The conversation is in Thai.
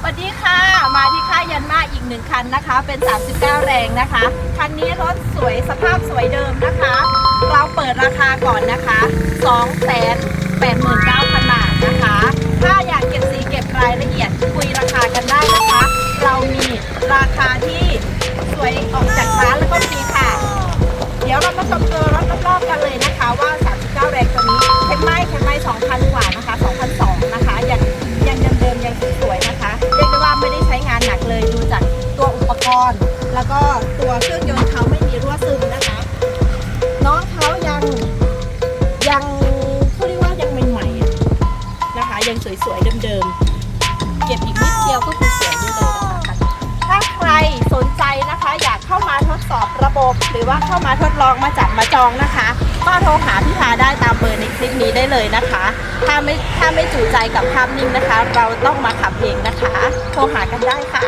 สวัสดีค่ะ มาที่ค่ายยันมาอีกหนึ่งคันนะคะ เป็น 39 แรงนะคะ คันนี้รถสวยสภาพสวยเดิมนะคะ เราเปิดราคาก่อนนะคะ 289,000 บาทนะคะ ถ้าอยากเก็บสีเก็บรายละเอียดคุยราคากันได้นะคะ เรามีราคาที่สวยออกจากร้านแล้วก็มีค่ะ เดี๋ยวเรามาชมตัวรถรอบๆกันเลยนะคะว่า รณ์ แล้วก็ตัวเครื่องยนต์เขาไม่มีรั่วซึมนะคะ น้องเขายังยังเขาเรียกว่ายังใหม่ๆอะนะคะ ยังสวยๆเดิมๆ เก็บอีกนิดเดียวก็คือสวยได้เลยนะคะถ้าใครสนใจนะคะ อยากเข้ามาทดสอบระบบ หรือว่าเข้ามาทดลองมาจับมาจองนะคะ ก็โทรหาพี่พาได้ตามเบอร์ในคลิปนี้ได้เลยนะคะ ถ้าไม่ถ้าไม่จูใจกับภาพนิ่งนะคะ เราต้องมาขับเองนะคะ โทรหากันได้ค่ะ